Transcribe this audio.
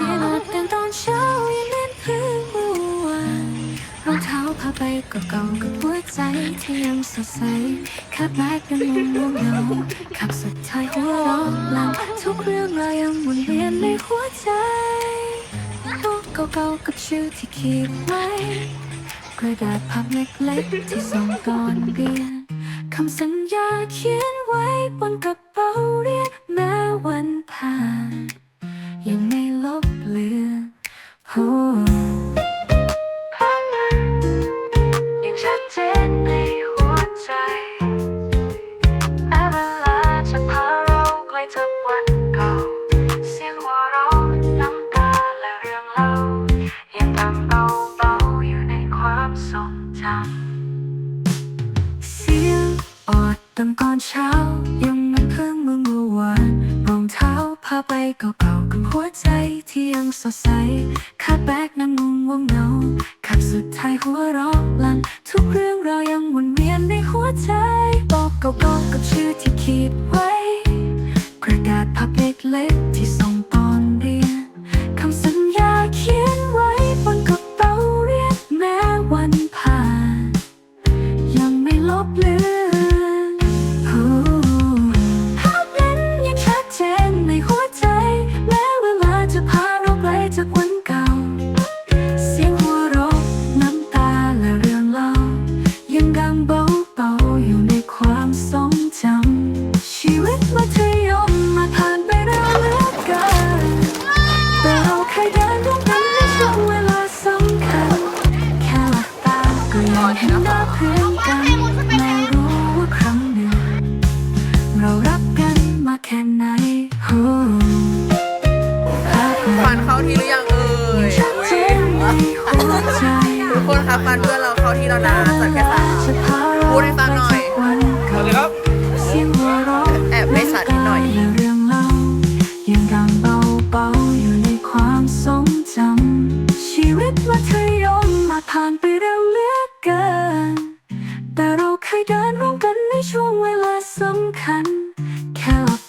สียงรถเดินตอนเช้ายังเหมือนเพิ่งเมื่อวานรองเท้าผ้าใบเก่าๆกับหัวใจที่ยังสดใสขับแบกเป็นมุมมุมเงาขับสุดท้ายหัวเร้อนหลังทุกเรื่องรายังหมุนเวียนในหัวใจรูปเก่าๆกับชื่อที่เขียนไว้กระดาษพับเล็กๆที่ส่งก่อนเรียนคำสัญญาเขียนไว้บนกระเป๋าเรียนแม้วันผ่าน ทรงจำเสียงอดตั้งก่อนเช้า ยังมันเพิ่งเมื่อเมื่อวานรองเท้าผ้าใบเก่าๆกับหัวใจที่ยังสดใสคาดแบกนั้นงงวงเงาขับสุดท้ายหัวเราะลั่นทุกเรื่องเรายังหมุนเวียนในหัวใจบอกเก่าๆกับชื่อที่คิดไว้ กระดาษพับเล็กๆที่ส่งตอนเรียนคำสัญญาเขียนไว้บนกระเป๋าเรียนแม้วันผ่านาก็ยังเห็นหน้าเพื่อนกันไม่รู้ว่าครั้งหนึ่งเรารักกันมาแค่ไหนโอ้ภาพฟันเข้าที่หรือยังเอ่ยชัดเจนในหัวใจทุกคนคะฟันเพื่อนเราเข้าที่แล้วนะจัดแค่สามจะพาเราพูดให้ฟังหน่อยไปจากวันเก่าเกิน แต่เราเคยเดินร่วมกันในช่วงเวลาสำคัญ แค่